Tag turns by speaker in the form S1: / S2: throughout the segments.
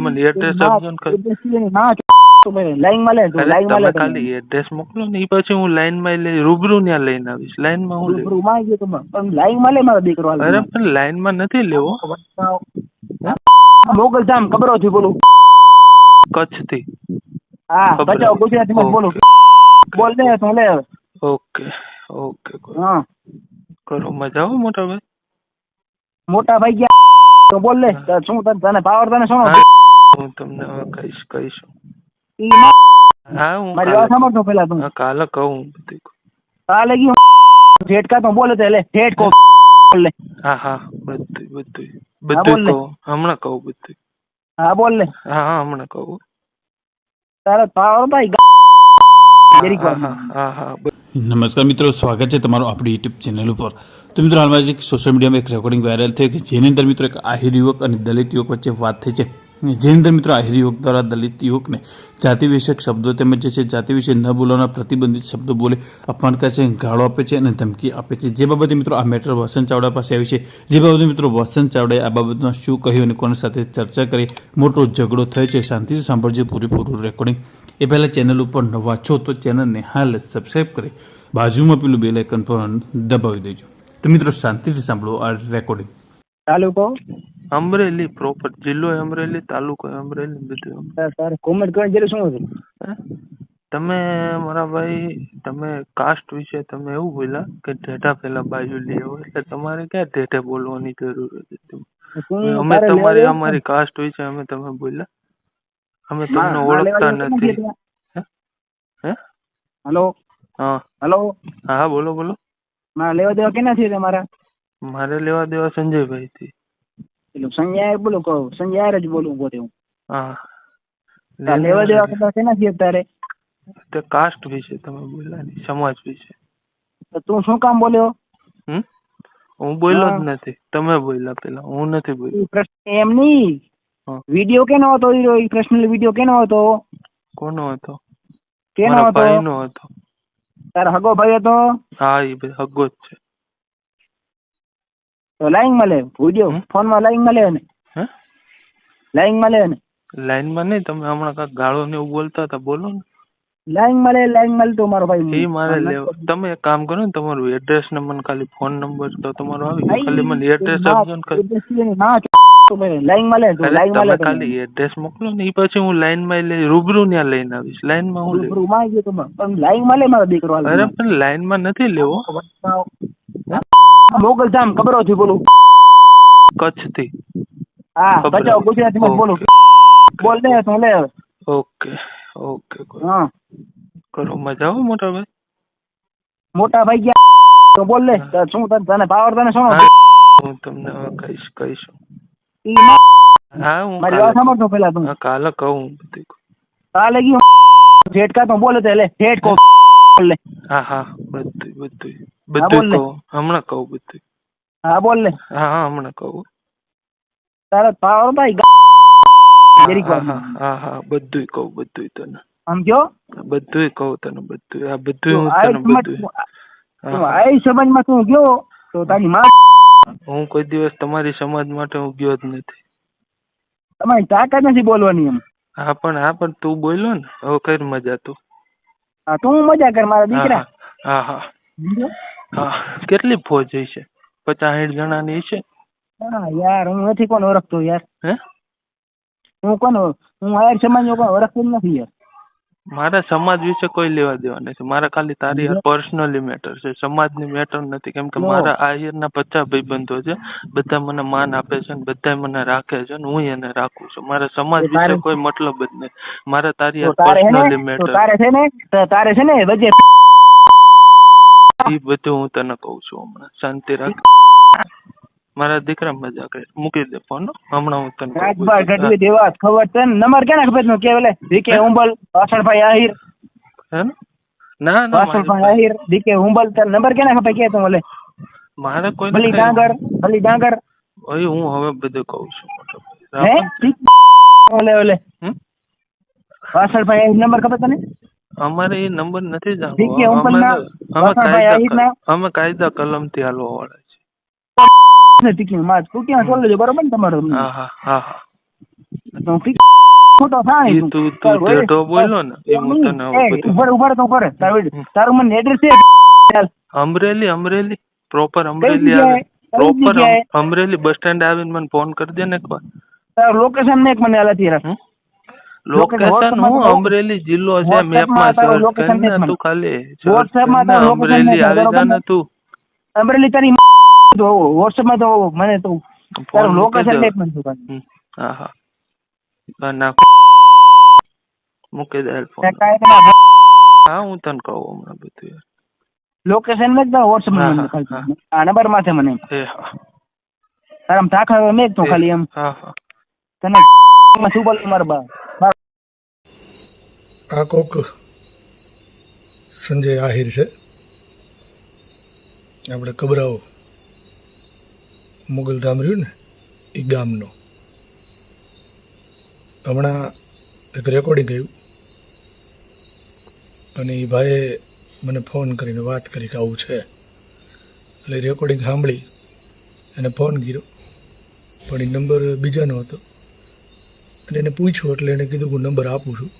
S1: મને એડ્રેસ આપજો ને તમે ખાલી એડ્રેસ મોકલો ને એ પછી હું લાઈનમાં લઈ રૂબરૂ ત્યાં લઈને આવીશ. લાઈનમાં હું લેવું
S2: માં ગયો તમે પણ લાઈનમાં લે મારો દીકરો
S1: અરે પણ લાઈનમાં નથી લેવો.
S2: મોગલ ધામ ખબરો થી બોલું?
S1: કચ્છથી
S2: હા. બચાવ ગુજરાતી માં બોલું. બોલ તું લે?
S1: ઓકે ઓકે
S2: હા.
S1: કરો મજા આવો મોટા ભાઈ?
S2: મોટા ભાઈ ગયા તો બોલ લે શું તને તને પાવર તને શું?
S1: હા, તમને હવે કહીશ કહીશું. હા હું
S2: મારી વાત
S1: કાલે
S2: સાંભળતો પેલા તું.
S1: હા, કાલે કહું બધું.
S2: કાલે ગયું. ઠેઠકા તો બોલે તે લે ઠેઠ કો બોલ લે.
S1: હા હા બધું બધું.
S2: હા, બોલ
S1: બધું
S2: ને.
S1: કહું હમણાં કહું બધું.
S2: હા બોલ લે.
S1: હા હા હમણાં કહું.
S2: તારો પાવર ભાઈ જરીક
S1: હા
S2: વાર
S1: હા હા હા બ-
S3: નમસ્કાર મિત્રો સ્વાગત છે તમારું આપણી યુટ્યુબ ચેનલ ઉપર. તો મિત્રો હાલમાં જ સોશિયલ મીડિયામાં એક રેકોર્ડિંગ વાયરલ થઈ કે જેની અંદર મિત્રો એક આહિર યુવક અને દલિત યુવક વચ્ચે વાત થઈ છે. અંદર મિત્રો, આહિર યુવક દ્વારા દલિત યુવકને જાતિ વિષયક શબ્દો તેમજ જે છે જાતિ વિશે ન બોલવાના પ્રતિબંધિત શબ્દો બોલે, અપમાન કરે છે, ગાળો આપે છે અને ધમકી આપે છે. જે બાબતે મિત્રો, આ મેટર વસંત ચાવડા પાસે આવી છે. જે બાબતે મિત્રો, વસંત ચાવડાએ આ બાબતમાં શું કહ્યું અને કોની સાથે ચર્ચા કરી? મોટો ઝઘડો થયો છે. શાંતિથી સાંભળજો પૂરેપૂરું રેકોર્ડિંગ. એ પહેલાં ચેનલ ઉપર નવા છો તો ચેનલને હાલ જ સબસ્ક્રાઈબ કરી બાજુમાં પેલું બેલ આઇકન પર દબાવી દેજો. તો મિત્રો, શાંતિથી સાંભળો આ રેકોર્ડિંગ.
S2: તાલુકો
S1: અમરેલી પ્રોપર જિલ્લો અમરેલી તાલુકો અમરેલી બધું
S2: સર કોમેન્ટ કરવાની જરૂર શું હતી?
S1: તમે મારા ભાઈ તમે કાસ્ટ વિશે તમે એવું બોલ્યા કે ઢેઢા પેલા બાજુ લઈ આવો એટલે તમારે ક્યાં ઢેઢે બોલવાની જરૂર હતી? અમે તમારી અમારી કાસ્ટ વિશે અમે તમે બોલ્યા. અમે તમને ઓળખતા નથી. હે?
S2: હેલો?
S1: હા.
S2: હેલો?
S1: હા બોલો બોલો.
S2: ના લેવા દેવા કેના છે તમારા?
S1: મારે લેવા દેવા સંજયભાઈ થી.
S2: પેલું સંજય બોલું કહું સંજય જ બોલું બોલે હું.
S1: હા.
S2: લેવા દેવા કરતા છે નથી અત્યારે.
S1: તો કાસ્ટ વિશે તમે બોલ્યા નહીં સમાજ વિશે
S2: તો તું શું કામ બોલ્યો?
S1: હમ? હું બોલ્યો જ નથી. તમે બોલ્યા પેલા. હું નથી બોલ્યો.
S2: પ્રશ્ન એમ નહીં. વિડિયો કેનો હતો એ પર્સનલ વીડિયો કેનો હતો?
S1: કોનો હતો?
S2: કેનો હતો?
S1: ભાઈનો હતો.
S2: તારો હગો ભાઈ હતો?
S1: હા એ હગો જ છે.
S2: લાઈનમાં લે વિડિયો ફોનમાં લાઈનમાં લે ને
S1: હે?
S2: લાઈનમાં લે ને
S1: લાઈનમાં નહીં તમે હમણાં કાંઈક ગાળો ને એવું બોલતા હતા બોલો ને.
S2: લાઈનમાં લે લાઈનમાં તો મારો ભાઈ.
S1: એ મારે લેવા તમે એક કામ કરો ને તમારું એડ્રેસ ને મને ખાલી ફોન નંબર તો તમારો આવી ગયો. ખાલી મને એડ્રેસ આપજો ને ખાલી.
S2: લાઈનમાં લે લાઈનમાં લે
S1: ખાલી એડ્રેસ મોકલો ને એ પછી હું લાઈનમાં લઈ રૂબરૂ ત્યાં લઈને આવીશ. લાઈનમાં હું
S2: રૂબરૂ માં ગયો તમે પણ લાઈનમાં લે મારો દીકરો
S1: અરે પણ લાઈનમાં નથી લેવો.
S2: મોગલ ધામ ખબરો થી બોલું.
S1: કચ્છથી
S2: હા
S1: ખબર.
S2: બચાવ ગુજરાતી માં
S1: ઓકે.
S2: બોલું બોલ દે તું લે.
S1: ઓકે ઓકે કરો.
S2: હા.
S1: કરો મજા આવો મોટા ભાઈ?
S2: મોટા ભાઈ ગયા. તો બોલ લે તો શું તને તને પાવર તને શું
S1: હા, હું તમને હવે કહીશ કહીશું.
S2: ઈ ના-
S1: હા હું
S2: મારી વાત
S1: કાલે
S2: સાંભળતો પેલા તું.
S1: હા, કાલે કહું બધું
S2: કાલે ગયું. ઠેઠકા તો બોલે તે લે ઠેઠ કો બોલ લે
S1: હા હા બધું બધું બધું કહું હમણાં કહું બધું
S2: હા બોલ
S1: હા હા હમણાં કહું.
S2: તારો પાવર ભાઈ
S1: હા હા બધું કહું બધું તને.
S2: સમજ્યો
S1: બધું કહું તને બધું આ બધું હું તને બધું
S2: આ સંબંધમાં તું ગયો તો તારી માં
S1: હું કોઈ દિવસ તમારી સમાજ માટે હું ગયો જ નથી.
S2: તમારી તાકાત નથી બોલવાની એમ.
S1: હા પણ હા પણ તું બોલ્યો ને હવે કઈ મજા તું.
S2: હા તું મજા કર મારા દીકરા?
S1: હા હા હા. કેટલી ફોજ છે? પચાસ સાઠ જણાની છે
S2: હા યાર હું નથી કોણ ઓળખતો યાર.
S1: હે?
S2: હું કોણ હું આયર સમાજ નો કોઈ ઓળખતો જ નથી યાર.
S1: મારા સમાજ વિશે કોઈ લેવા દેવા નથી. મારા ખાલી તારી પર્સનલી મેટર છે. સમાજની મેટર નથી. કેમ કે. મારા આહિરના પચાસ ભાઈબંધો છે. બધા મને માન આપે છે ને બધા મને રાખે છે ને હું એને રાખું છું. મારા સમાજ વિશે કોઈ મતલબ જ નહીં. મારા તારી પર્સનલી મેટર
S2: તારે છે ને? તારે છે ને? વચ્ચે
S1: એ બધું હું તને કહું છું હમણાં. શાંતિ રાખ. મારા દીકરા મજા કરે. મૂકી દે ફોન હમણાં હું તને
S2: રાજભાઈ ગઢવી દેવા ખબર તને નંબર કેના ખબર નો કે ઓલે ડીકે ઉંબલ વાસણભાઈ આહિર.
S1: હે ના? ના
S2: વાસણભાઈ આહિર ડીકે ઉંબલ તાર નંબર કેના ખબર? કે તું ઓલે
S1: મારે કોઈ
S2: ભલી ડાંગર ભલી ડાંગર.
S1: ઓય હું હવે બધું કહું છું
S2: હે? ઓલે ઓલે? વાસણભાઈ આહિર નંબર ખબર તને?
S1: અમારે એ નંબર નથી
S2: છે,
S1: જાણવો અમે
S2: ના-
S1: અમે કાયદા અમે કાયદા કલમથી હાલવા વાળા છીએ
S2: ટીકી માં તું ત્યાં ચોલે છે બરોબર ને તમારો
S1: હા હા હા હા.
S2: તો તું ખોટો થાય
S1: તું તું ઢેઢો બોલ્યો ને એ હું તને
S2: ઉપર ઉપર તો ઉપર તારું તારું મને એડ્રેસ છે
S1: અમરેલી અમરેલી પ્રોપર અમરેલી આવે. પ્રોપર અમરેલી બસ સ્ટેન્ડ આવીને મને ફોન કરી દે ને એકવાર.
S2: તારું લોકેશન ને એક મને આલાથી રાખ
S1: લોકેશન હું અમરેલી જિલ્લો છે
S2: મેપ
S1: મેપમાં
S2: માં
S1: સર્ચ કરીને તું ખાલી
S2: વોટ્સએપમાં
S1: અમરેલી આવી જા ને
S2: ને?
S1: તું.
S2: અમરેલી તારી તો વોટ્સએપમાં તો મને તો તારું લોકેશન
S1: દે.
S2: મને.
S1: હમ. હા હા મૂકી દે ફોન
S2: ના
S1: હા હું તને કહું હમણાં બધું યાર.
S2: લોકેશન મેં વોટ્સએપ મને કાઢ.
S1: હા.
S2: આ નંબરમાં મને તારા તાખા મેં તો ખાલી એમ
S1: હા હા
S2: તને માં શું બોલું મારા બા બા-
S4: આ કોક સંજય આહિર છે આપણે કબરાઓ મુગલધામ રહ્યું ને, એ ગામનો. હમણાં એક રેકોર્ડિંગ આવ્યું. અને એ ભાઈએ મને ફોન કરીને વાત કરી કે આવું છે. એટલે રેકોર્ડિંગ સાંભળી, એને ફોન કર્યો. પણ એ નંબર બીજાનો હતો. અને એને પૂછ્યું, એટલે એણે કીધું હું નંબર આપું છું.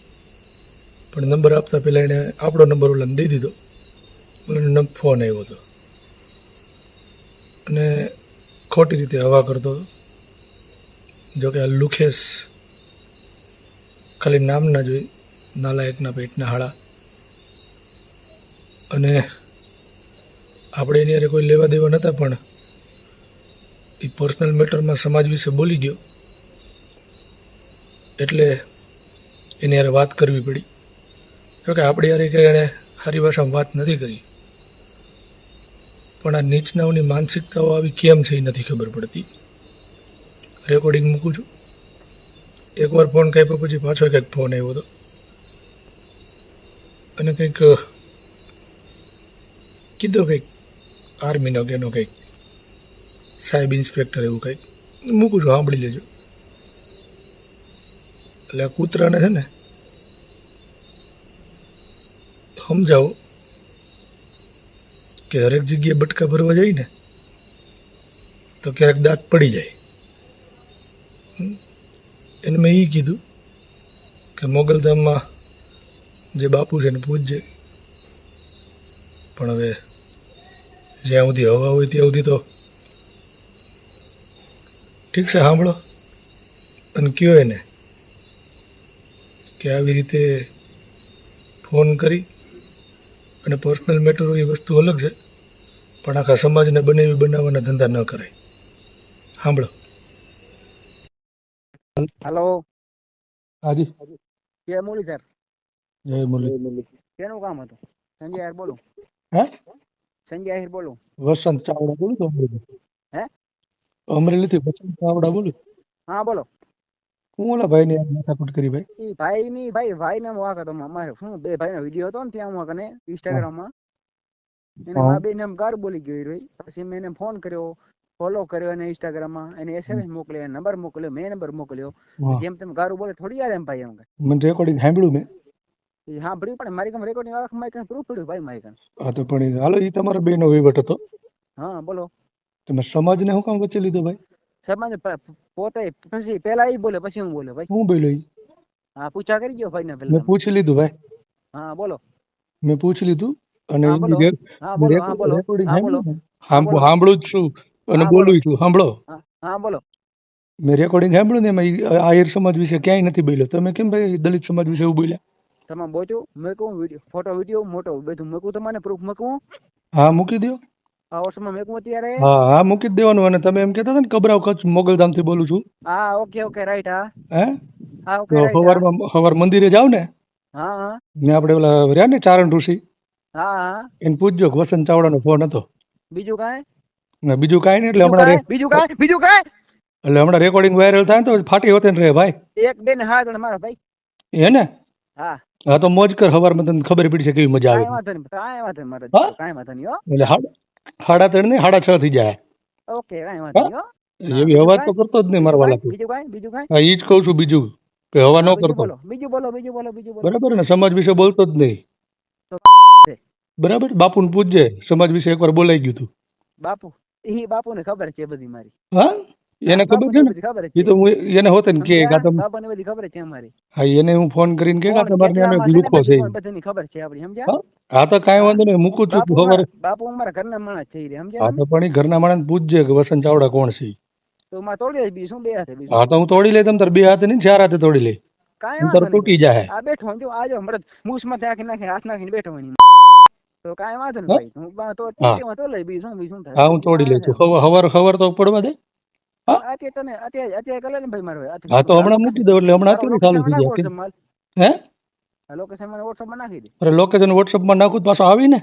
S4: પણ નંબર આપતા પહેલાં એણે આપણો નંબર ઓલાને દઈ દીધો. એટલે ફોન આવ્યો હતો. અને ખોટી રીતે હવા કરતો હતો. જોકે આ લુખેશ ખાલી નામ ના જોઈ નાલાયકના પેટના હાડા. અને આપણે એની હારે કોઈ લેવા દેવા નહોતા પણ એ પર્સનલ મેટરમાં સમાજ વિશે બોલી ગયો. એટલે એની હારે વાત કરવી પડી. જોકે આપણી હારે કે એણે સારી ભાષામાં વાત નથી કરી. પણ આ નીચનાઓની માનસિકતાઓ આવી કેમ છે એ નથી ખબર પડતી? રેકોર્ડિંગ મૂકું છું. એકવાર ફોન કાપ્યો પછી પાછો કંઈક ફોન આવ્યો હતો. અને કંઈક કીધો કંઈક, આર્મીનો કે એનો કંઈક, સાહેબ ઇન્સ્પેક્ટર એવું કંઈક. મૂકું છું, સાંભળી લેજો. એટલે આ કૂતરાને છે ને, સમજાવો. કે હરેક જગ્યાએ બટકા ભરવા જાય ને, તો ક્યારેક દાંત પડી જાય. એને મેં એ કીધું કે મોગલધામમાં જે બાપુ છે એને પૂજજે પણ હવે જ્યાં સુધી હવા હોય ત્યાં સુધી તો ઠીક છે, સાંભળો. અને કયો એને? કે આવી રીતે ફોન કરી અને પર્સનલ મેટર એ વસ્તુ અલગ છે પણ આખા સમાજને બનાવી બનાવવાના ધંધા ન કરાય. સાંભળો.
S2: હેલો.
S4: હાજી.
S2: કે મુરલીધર.
S4: જય મુરલી.
S2: કેનું કામ હતું? સંજય આહિર બોલું.
S4: હે?
S2: સંજય આહિર બોલું.
S4: વસંત ચાવડા બોલું તો અમરેલી
S2: હે?
S4: અમરેલીથી વસંત ચાવડા બોલું?
S2: હા બોલો.
S4: હું ઓલા ભાઈને યાર માથાકૂટ કરી ભાઈ.
S2: ઈ ભાઈ ની ભાઈ ભાઈ ને વાક હતો અમારે શું બે ભાઈ નો વીડિયો હતો ને ત્યાં હું કને ઇન્સ્ટાગ્રામમાં એને
S4: હા.
S2: બેન એમ ગાર બોલી ગયો રહી પછી મેં એને ફોન કર્યો ફોલો કર્યો એને ઇન્સ્ટાગ્રામમાં એને એસએમએસ મોકલ્યો નંબર મોકલ્યો મેં નંબર મોકલ્યો.
S4: હા.
S2: જેમ તેમ ગારું બોલે થોડી યાર એમ ભાઈ એમ
S4: મને રેકોર્ડિંગ સાંભળ્યું મેં.
S2: એ સાંભળ્યું પણ મારી કમ રેકોર્ડિંગ આખ મારી કામ પ્રૂફ પડ્યું ભાઈ મારી કામ.
S4: હા તો પણ એ- હાલો એ તમારા બેનો વહીવટ હતો.
S2: હા બોલો.
S4: તમે સમાજને શું કામ વચ્ચે લીધો ભાઈ?
S2: સમાજ પોતે પછી પેલા ઈ બોલે પછી હું બોલે ભાઈ.
S4: હું બોલ્યો?
S2: હા પૂછા કરી ગયો ભાઈ ને
S4: મેં પૂછી લીધું ભાઈ.
S2: હા બોલો.
S4: મેં પૂછી લીધું અને. સાંભળું. જ છું અને
S2: બોલું
S4: છું. સાંભળો
S2: હા બોલો.
S4: મેં રેકોર્ડિંગ સાંભળ્યું ને એમાં આયર સમાજ વિશે ક્યાંય નથી બોલ્યો. તમે કેમ ભાઈ દલિત સમાજ વિશે એવું બોલ્યા?
S2: તમે બોચો મેં વીડિયો ફોટો વીડિયો મોટો બધું મૂકું તમને પ્રૂફ મૂકું
S4: હા મૂકી દો
S2: વર્ષમાં મૂકું અત્યારે
S4: હા હા મૂકી દેવાનું અને તમે એમ કહેતા હતા ને કબરાવ કચ્છ મોગલધામથી બોલું છું.
S2: હા ઓકે ઓકે રાઈટ હા.
S4: હે?
S2: હા ઓકે
S4: સવારમાં સવાર મંદિરે જાવ ને
S2: હા હા.
S4: ને આપણે ઓલા રહ્યા ને ચારણ ઋષિ
S2: હા હા.
S4: એને પૂછજો વસંત ચાવડાનો ફોન હતો.
S2: બીજું કાંઈ?
S4: ને બીજું કાંઈ નહીં એટલે હમણાં
S2: બીજું કાંઈ? બીજું કાંઈ?
S4: એટલે હમણાં રેકોર્ડિંગ વાયરલ થાય તો ફાટી હોતે ને રે ભાઈ.
S2: એક બે ને હા જણ મારા ભાઈ.
S4: હે ને?
S2: હા.
S4: હા તો મોજ કર સવારમાં તને ખબર પડી છે કેવી મજા આવે.
S2: કાંઈ વાંધો નહીં કાંઈ વાંધો નહીં મારે કાંઈ વાંધો નહીં હો.
S4: એટલે હાડા સાડા ત્રણ ને સાડા છ થઈ જાય.
S2: ઓકે કાંઈ વાંધો નહીં હો.
S4: એવી હવા તો કરતો જ નહીં મારા વાલા
S2: બીજું કાંઈ? બીજું કાંઈ?
S4: હા ઈ જ કહું છું બીજું કે હવા ન
S2: બીજું
S4: કરતો.
S2: બોલો બીજું બોલો બીજું બોલો બીજું બોલો.
S4: બરાબર ને સમાજ વિશે બોલતો જ નહીં.
S2: છે.
S4: બરાબર? બાપુને પૂછજે સમાજ વિશે એકવાર બોલાઈ ગયું તું.
S2: બાપુ ઈ બાપુને ખબર છે બધી મારી.
S4: હા? એને ખબર છે ને?
S2: બધી ખબર જ
S4: એ તો હું એને હોત ને કે? કાં
S2: બાપાને બધી ખબર છે અમારી.
S4: હા એને હું ફોન કરીને કે
S2: ફોન
S4: તમારે ત્યાં
S2: કેટલામાં છે ને
S4: છે.
S2: બધાની ખબર છે આપણી સમજ્યા?
S4: હા? હા તો કાંઈ વાંધો નહીં મૂકું છું ખબર
S2: બાપુ અમારા ઘરના માણસ છે રે, સમજ્યા
S4: હા? તો પણ એ ઘરના માણસ પૂછજે કે વસંત ચાવડા કોણ છે.
S2: તો માં તોડી લઈ બીજું શું બે હાથે બીજું.
S4: હા તો હું તોડી લઈ તમ તાર બે હાથે નહીં ચાર હાથે તોડી લઈ.
S2: કાંઈ
S4: તાર તૂટી જાય
S2: આ બેઠો જો આજો હમણાં મૂસમાં નાખી હાથ નાખીને બેઠો હોય તો કાંઈ વાંધો નહીં ભાઈ હું બા તો. તૂટીમાં તો લઈ બીજું શું બીજું શું થાય?
S4: હા હું તોડી લઈ છું. હવર હવાર તો પડવા દે. હા?
S2: અત્યારે તને અત્યારે અત્યારે કલે ને ભાઈ મારો
S4: હા તો હમણાં મૂકી દઉં એટલે હમણાં અત્યારે ચાલુ થઈ જાય હે?
S2: Location મને WhatsApp માં નાખી દે.
S4: અરે લોકેશન વોટ્સઅપમાં નાખું તો પાછો આવી ને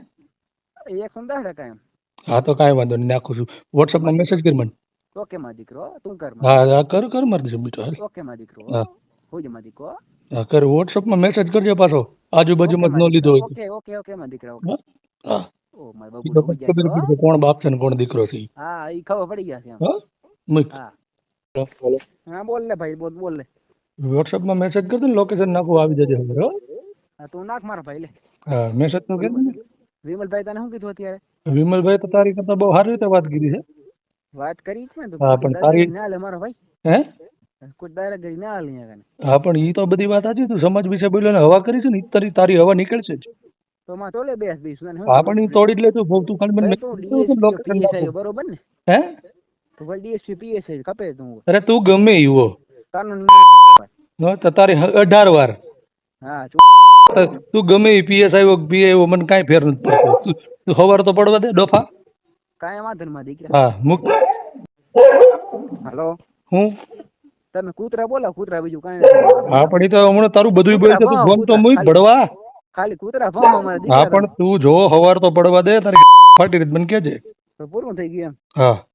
S2: એક એકસો ને દસ ટકા એમ.
S4: હા તો કાંઈ વાંધો નહીં નાખું છું. વોટ્સઅપમાં મેસેજ કરી મને.
S2: ઓકે માં દીકરો તું કરમાં.
S4: હા હા કર કર મારી જમી તો હાલ.
S2: ઓકે માં દીકરો
S4: હા.
S2: હોજે માં દીકરો
S4: હા. કર વોટ્સઅપમાં મેસેજ કરજે પાછો. આજુબાજુમાં ન લીધો હોય.
S2: ઓકે ઓકે ઓકે માં દીકરા ઓકે.
S4: હા?
S2: ઓ માય બાબુ
S4: કોણ બાપ છે ને કોણ દીકરો છે
S2: હા ઈ ખબર પડી ગયા છે
S4: હા મુક
S2: હા. બોલ લે ભાઈ બોલ બોલ લે
S4: વોટ્સઅપમાં મેસેજ કર દે લોકેશન નાખું આવી જજે હવે હા.
S2: તું નાખ મારા ભાઈ લે.
S4: હા મેં તો કરી દે ને
S2: વિમલભાઈ તને શું કીધું અત્યારે?
S4: વિમલભાઈ તો તારી કરતા બહુ સારી રીતે વાત કરી છે.
S2: વાત કરી છે ને
S4: હા, પણ તારી-
S2: ના લે મારો ભાઈ.
S4: હે? હા પણ ઈ તો બધી વાત સાચી તું સમાજ વિશે બોલ્યો ને હવા કરી છે ને તારી તારી હવા નીકળશે જ.
S2: તો માં તો લે બેસ બીસ
S4: હા પણ ઈ તોડી લે તું બહુ તું ખાલી મને
S2: ભાઈ તું
S4: message કર,
S2: DSP
S4: location
S2: PSI
S4: નાખું.
S2: બરોબર ને?
S4: હે?
S2: તો ભાઈ ડીએસપી પીએસઆઈ કપે તું.
S4: અરે તું ગમે ઈવો
S2: કાનૂન
S4: નો તો તારી હ- અઢાર વાર.
S2: હા
S4: તો ગમે એ પીએસ આવ્યો પીએ આવ્યો મને કાંઈ ફેર નથી પડતો. તું ખબર તો પડવા દે ડોફા.
S2: કાંઈ વાંધો નહીં મારા દીકરા.
S4: હા મુક.
S2: હેલો.
S4: હું?
S2: તમે કૂતરા બોલા કૂતરા બીજું કાંઈ
S4: હા પણ એ તો હમણાં તારું બધું બોલે તું ફોન તો મુઈ ભડવા.
S2: ખાલી કૂતરા ભાવ મારા
S4: હા પણ તું જો હવાર તો પડવા દે તારી ફાટી રીત મને કેજે
S2: પૂરું થઈ ગયું એમ.
S4: હા.